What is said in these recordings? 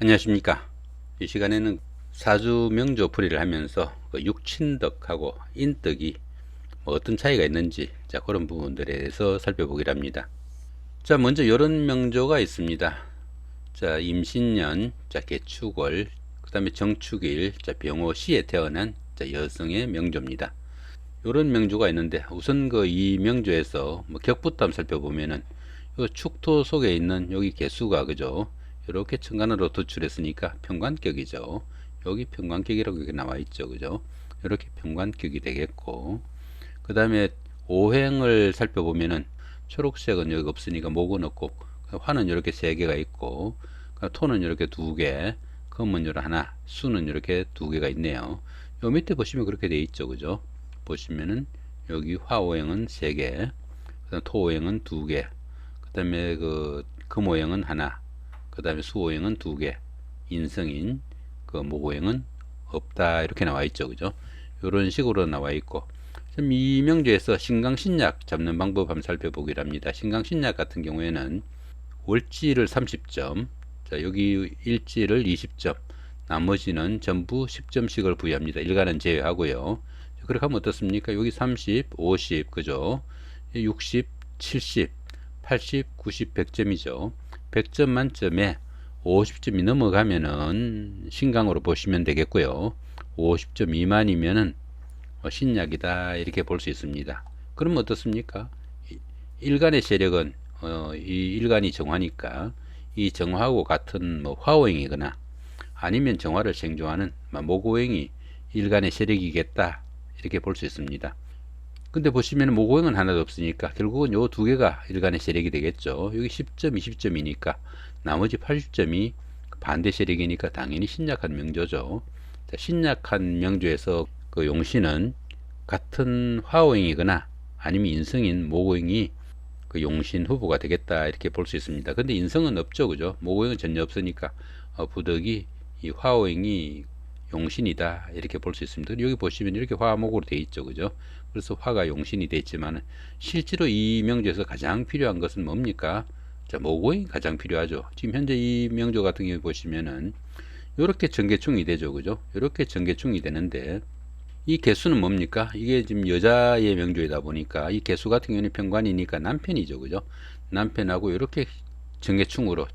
안녕하십니까. 이 시간에는 사주 명조 풀이를 하면서 그 육친덕하고 인덕이 뭐 어떤 차이가 있는지 자 그런 부분들에 대해서 살펴보기로 합니다. 자 먼저 이런 명조가 있습니다. 자 임신년 자 개축월 그 다음에 정축일 자 병호시에 태어난 자 여성의 명조입니다. 이런 명조가 있는데 우선 그 이 명조에서 뭐 격부터 한번 살펴보면은 요 축토 속에 있는 여기 개수가 그죠 이렇게 천간으로 도출했으니까 평관격이죠. 여기 평관격이라고 이렇게 나와 있죠. 그죠? 이렇게 평관격이 되겠고, 그 다음에 오행을 살펴보면은 초록색은 여기 없으니까 목은 없고, 화는 이렇게 세 개가 있고, 토는 이렇게 두 개, 금은 이렇게 하나, 수는 이렇게 두 개가 있네요. 요 밑에 보시면 그렇게 돼 있죠. 그죠? 보시면은 여기 화오행은 세 개, 그다음 토오행은 두 개, 그다음에 그 금오행은 하나, 그 다음에 수오행은 두 개, 인성인, 그 모고행은 없다 이렇게 나와 있죠, 그죠? 이런 식으로 나와 있고, 지금 이 명조에서 신강신약 잡는 방법 한번 살펴보기로 합니다. 신강신약 같은 경우에는 월지를 30점, 자 여기 일지를 20점, 나머지는 전부 10점씩을 부여합니다. 일간은 제외하고요. 그렇게 하면 어떻습니까? 여기 30, 50, 그죠? 60, 70, 80, 90, 100점이죠. 100점 만점에 50점이 넘어가면은 신강으로 보시면 되겠고요. 50점 미만이면은 어, 신약이다 이렇게 볼 수 있습니다. 그럼 어떻습니까? 일간의 세력은 어, 이 일간이 정화니까 이 정화하고 같은 뭐 화오행이거나 아니면 정화를 생존하는 모고행이 일간의 세력이겠다 이렇게 볼 수 있습니다. 근데 보시면 모고행은 하나도 없으니까 결국은 요 두 개가 일간의 세력이 되겠죠. 여기 10점, 20점이니까 나머지 80점이 반대 세력이니까 당연히 신약한 명조죠. 자, 신약한 명조에서 그 용신은 같은 화오행이거나 아니면 인성인 모고행이 그 용신 후보가 되겠다 이렇게 볼 수 있습니다. 근데 인성은 없죠, 그죠? 모고행은 전혀 없으니까 어, 부덕이 이 화오행이 용신이다 이렇게 볼 수 있습니다. 여기 보시면 이렇게 화목으로 되어 있죠, 그죠? 그래서 화가 용신이 되어 있지만 실제로 이 명조에서 가장 필요한 것은 뭡니까? 자, 모고잉 가장 필요하죠. 지금 현재 이 명조 같은 경우 보시면은 이렇게 전개충이 되죠, 그죠? 이렇게 전개충이 되는데 이 개수는 뭡니까? 이게 지금 여자의 명조이다 보니까 이 개수 같은 경우는 평관이니까 남편이죠, 그죠? 남편하고 이렇게 전개충으로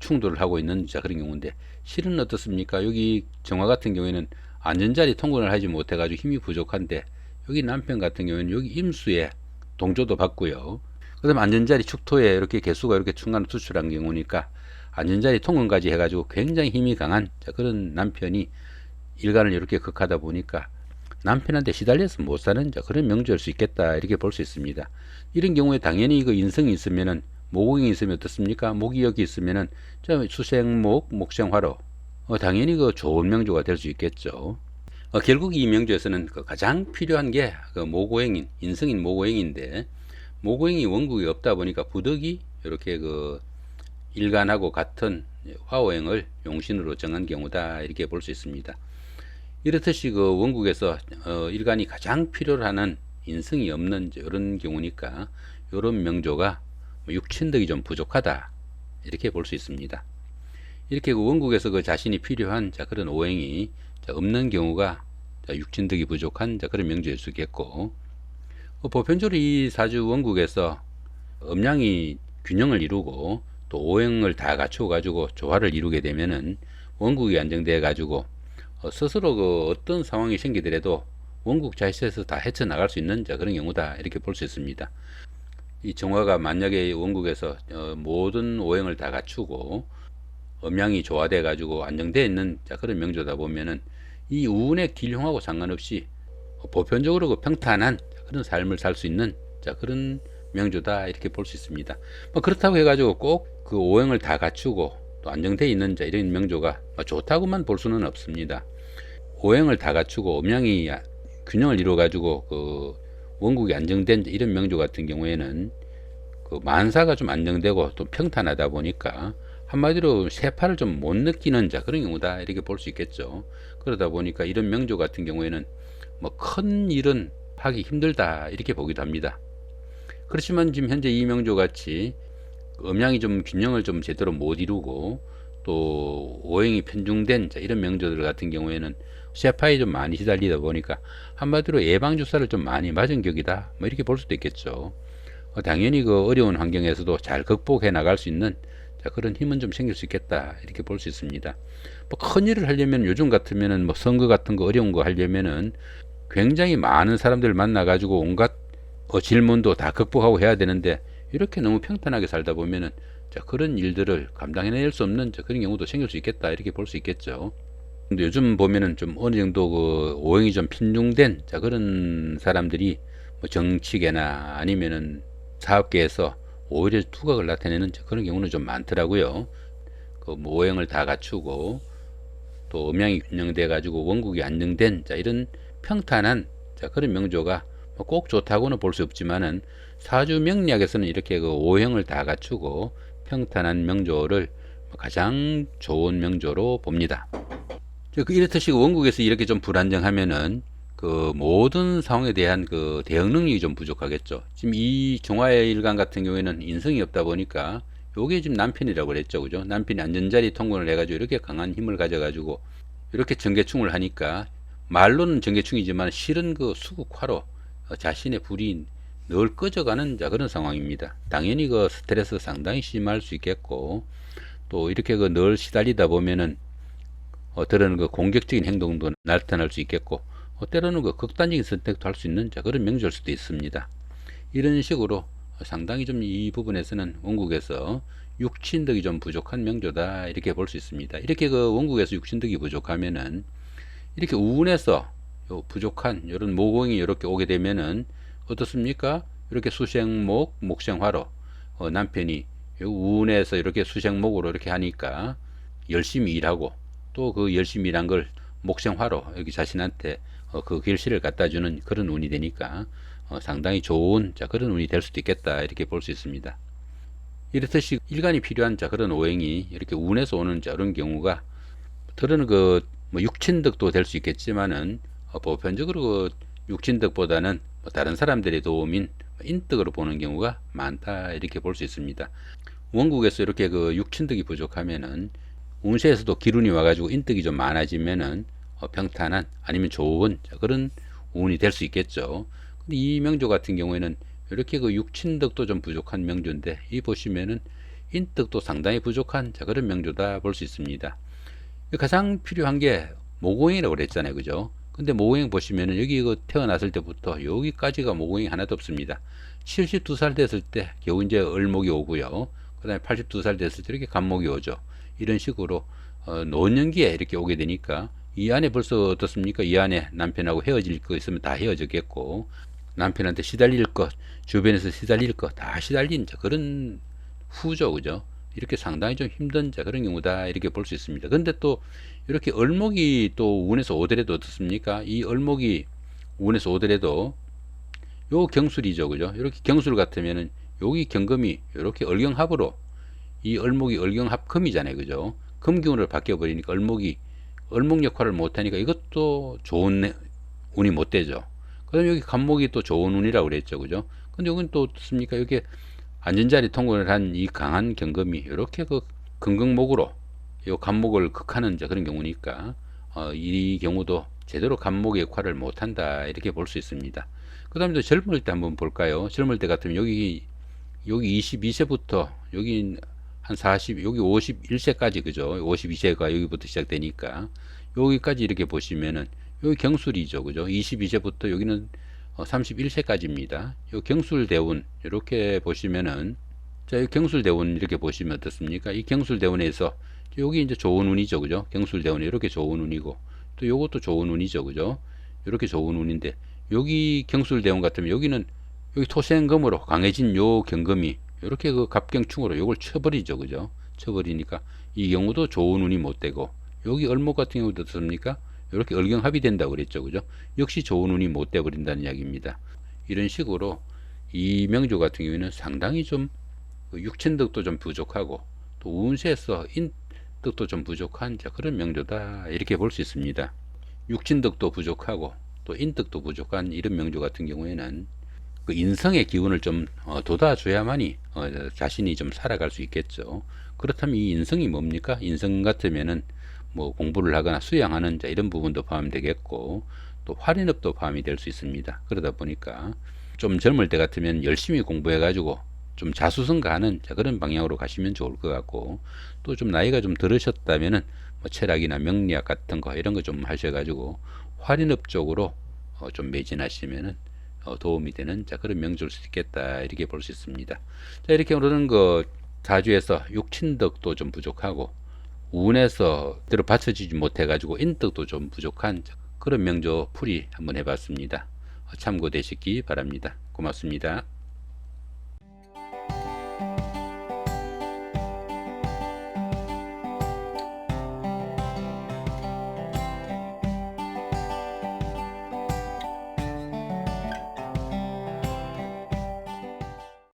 충돌을 하고 있는 자 그런 경우인데 실은 어떻습니까? 여기 정화 같은 경우에는 안전자리 통근을 하지 못해가지고 힘이 부족한데 여기 남편 같은 경우에는 여기 임수에 동조도 받고요. 그다음 안전자리 축토에 이렇게 개수가 이렇게 중간에 투출한 경우니까 안전자리 통근까지 해가지고 굉장히 힘이 강한 자 그런 남편이 일간을 이렇게 극하다 보니까 남편한테 시달려서 못 사는 자 그런 명주일 수 있겠다 이렇게 볼 수 있습니다. 이런 경우에 당연히 그 인성이 있으면은 모공이 있으면 어떻습니까? 목이 여기 있으면은 저 수생목, 목생화로 어, 당연히 그 좋은 명조가 될 수 있겠죠. 어, 결국 이 명조에서는 그 가장 필요한 게 그 모고행인, 인성인 모고행인데 모고행이 원국이 없다 보니까 부덕이 이렇게 그 일간하고 같은 화오행을 용신으로 정한 경우다 이렇게 볼 수 있습니다. 이렇듯이 그 원국에서 어, 일간이 가장 필요로 하는 인성이 없는 이런 경우니까 이런 명조가 뭐 육친덕이 좀 부족하다 이렇게 볼 수 있습니다. 이렇게 그 원국에서 그 자신이 필요한 자 그런 오행이 자 없는 경우가 자 육친덕이 부족한 자 그런 명주일 수 있겠고 어, 보편적으로 이 사주 원국에서 음양이 균형을 이루고 또 오행을 다 갖추어 가지고 조화를 이루게 되면은 원국이 안정돼 가지고 어, 스스로 그 어떤 상황이 생기더라도 원국 자체에서 다 헤쳐나갈 수 있는 자 그런 경우다 이렇게 볼 수 있습니다. 이 정화가 만약에 원국에서 어, 모든 오행을 다 갖추고 음양이 조화돼 가지고 안정되어 있는 자 그런 명조다 보면은 이 우운의 길흉하고 상관없이 보편적으로 그 평탄한 그런 삶을 살 수 있는 자 그런 명조다 이렇게 볼 수 있습니다. 뭐 그렇다고 해가지고 꼭 그 오행을 다 갖추고 또 안정되어 있는 자 이런 명조가 뭐 좋다고만 볼 수는 없습니다. 오행을 다 갖추고 음양이 균형을 이루어 가지고 그 원국이 안정된 이런 명조 같은 경우에는 그 만사가 좀 안정되고 또 평탄하다 보니까 한마디로 세파를 좀 못 느끼는 자 그런 경우다 이렇게 볼 수 있겠죠. 그러다 보니까 이런 명조 같은 경우에는 뭐 큰 일은 하기 힘들다 이렇게 보기도 합니다. 그렇지만 지금 현재 이 명조 같이 음양이 좀 균형을 좀 제대로 못 이루고 또 오행이 편중된 자, 이런 명조들 같은 경우에는 쇠파에 좀 많이 시달리다 보니까 한마디로 예방 주사를 좀 많이 맞은 격이다. 뭐 이렇게 볼 수도 있겠죠. 어, 당연히 그 어려운 환경에서도 잘 극복해 나갈 수 있는 자, 그런 힘은 좀 생길 수 있겠다. 이렇게 볼 수 있습니다. 뭐 큰 일을 하려면 요즘 같으면은 뭐 선거 같은 거 어려운 거 하려면은 굉장히 많은 사람들 만나 가지고 온갖 어, 질문도 다 극복하고 해야 되는데 이렇게 너무 평탄하게 살다 보면은 자, 그런 일들을 감당해낼 수 없는 자, 그런 경우도 생길 수 있겠다. 이렇게 볼 수 있겠죠. 근데 요즘 보면은 좀 어느 정도 그 오행이 좀 편중된 자, 그런 사람들이 뭐 정치계나 아니면은 사업계에서 오히려 두각을 나타내는 자, 그런 경우는 좀 많더라고요. 그 뭐 오행을 다 갖추고 또 음양이 균형돼 가지고 원국이 안정된 자, 이런 평탄한 자, 그런 명조가 뭐꼭 좋다고는 볼 수 없지만은 사주 명리학에서는 이렇게 그 오행을 다 갖추고 평탄한 명조를 가장 좋은 명조로 봅니다. 저그 이렇듯이 원국에서 이렇게 좀 불안정하면은 그 모든 상황에 대한 그 대응 능력이 좀 부족하겠죠. 지금 이 종화의 일간 같은 경우에는 인성이 없다 보니까 요게 지금 남편이라고 그랬죠. 그죠? 남편이 안전자리 통근을 해가지고 이렇게 강한 힘을 가져가지고 이렇게 전개충을 하니까 말로는 전개충이지만 실은 그 수국화로 어, 자신의 불이 늘 꺼져가는 자 그런 상황입니다. 당연히 그 스트레스 상당히 심할 수 있겠고 또 이렇게 그 늘 시달리다 보면은 어, 때로는 그 공격적인 행동도 나타날 수 있겠고 어, 때로는 그 극단적인 선택도 할 수 있는 자 그런 명조일 수도 있습니다. 이런 식으로 상당히 좀 이 부분에서는 원국에서 육친덕이 좀 부족한 명조다 이렇게 볼 수 있습니다. 이렇게 그 원국에서 육친덕이 부족하면은 이렇게 우운에서 요 부족한 이런 모공이 이렇게 오게 되면은 어떻습니까? 이렇게 수생목, 목생화로 어, 남편이 요 우운에서 이렇게 수생목으로 이렇게 하니까 열심히 일하고 또 그 열심히 일한 걸 목생화로 여기 자신한테 어, 그 결실을 갖다 주는 그런 운이 되니까 어, 상당히 좋은 자 그런 운이 될 수도 있겠다 이렇게 볼 수 있습니다. 이렇듯이 일간이 필요한 자 그런 오행이 이렇게 운에서 오는 자 그런 경우가 들은 그뭐 육친덕도 될 수 있겠지만은 어, 보편적으로 그 육친덕보다는 뭐 다른 사람들의 도움인 인덕으로 보는 경우가 많다 이렇게 볼 수 있습니다. 원국에서 이렇게 그 육친덕이 부족하면은 운세에서도 기운이 와가지고 인덕이 좀 많아지면은 어, 평탄한 아니면 좋은 자, 그런 운이 될 수 있겠죠. 근데 이 명조 같은 경우에는 이렇게 그 육친덕도 좀 부족한 명조인데 이 보시면은 인덕도 상당히 부족한 자, 그런 명조다 볼 수 있습니다. 가장 필요한 게 모공이라고 그랬잖아요, 그죠? 근데 모공 보시면은 여기 그 태어났을 때부터 여기까지가 모공이 하나도 없습니다. 72살 됐을 때 겨우 이제 을목이 오고요. 그 다음에 82살 됐을 때 이렇게 간목이 오죠. 이런 식으로 어, 노년기에 이렇게 오게 되니까 이 안에 벌써 어떻습니까? 이 안에 남편하고 헤어질 거 있으면 다 헤어졌겠고 남편한테 시달릴 것, 주변에서 시달릴 것 다 시달린 자 그런 후죠, 그죠? 이렇게 상당히 좀 힘든 자 그런 경우다 이렇게 볼 수 있습니다. 근데 또 이렇게 얼목이 또 운에서 오더라도 어떻습니까? 이 얼목이 운에서 오더라도 요 경술이죠, 그죠? 이렇게 경술 같으면은 여기 경금이 이렇게 얼경합으로 이 얼목이 얼경합금이잖아요, 그죠? 금기운을 바뀌어 버리니까 얼목이 얼목 역할을 못하니까 이것도 좋은 운이 못 되죠. 그다음 여기 간목이 또 좋은 운이라고 그랬죠, 그죠? 근데 여기는 또 어떻습니까? 여기 안전자리 통근을 한이 강한 경금이 이렇게 그 근극목으로 요 간목을 극하는 이제 그런 경우니까 어, 이 경우도 제대로 간목의 역할을 못한다 이렇게 볼 수 있습니다. 그 다음에 또 젊을 때 한번 볼까요? 젊을 때 같으면 여기 여기 22세부터 여기 한 40, 여기 51세까지 그죠? 52세가 여기부터 시작되니까 여기까지 이렇게 보시면은 여기 경술이죠, 그죠? 22세부터 여기는 31세까지입니다. 요 경술 대운 이렇게 보시면은 자, 이 경술 대운 이렇게 보시면 어떻습니까? 이 경술 대운에서 여기 이제 좋은 운이죠, 그죠? 경술 대운이 이렇게 좋은 운이고 또 요것도 좋은 운이죠, 그죠? 이렇게 좋은 운인데 여기 경술 대운 같으면 여기는 여기 토생금으로 강해진 요 경금이 이렇게 그 갑경충으로 요걸 쳐버리죠, 그죠? 쳐버리니까 이 경우도 좋은 운이 못 되고 여기 얼목 같은 경우도 어떻습니까? 이렇게 얼경합이 된다고 그랬죠. 그죠? 역시 좋은 운이 못 돼버린다는 이야기입니다. 이런 식으로 이 명조 같은 경우에는 상당히 좀그 육천덕도 좀 부족하고 또 운세에서 인덕도 좀 부족한 자, 그런 명조다 이렇게 볼 수 있습니다. 육친덕도 부족하고 또 인덕도 부족한 이런 명조 같은 경우에는 그 인성의 기운을 좀 어, 돋아줘야만이 어, 자신이 좀 살아갈 수 있겠죠. 그렇다면 이 인성이 뭡니까? 인성 같으면은 뭐 공부를 하거나 수양하는 자 이런 부분도 포함되겠고 또 활인업도 포함이 될 수 있습니다. 그러다 보니까 좀 젊을 때 같으면 열심히 공부해 가지고 좀 자수성가하는 자, 그런 방향으로 가시면 좋을 것 같고 또 좀 나이가 좀 들으셨다면은 뭐 철학이나 명리학 같은 거 이런 거 좀 하셔가지고 활인업 쪽으로 어, 좀 매진하시면은 어, 도움이 되는 자 그런 명주일 수 있겠다 이렇게 볼 수 있습니다. 자 이렇게 오르는 거 사주에서 육친덕도 좀 부족하고 운에서 대로 받쳐지지 못해가지고 인덕도 좀 부족한 자, 그런 명조 풀이 한번 해봤습니다. 어, 참고되시기 바랍니다. 고맙습니다.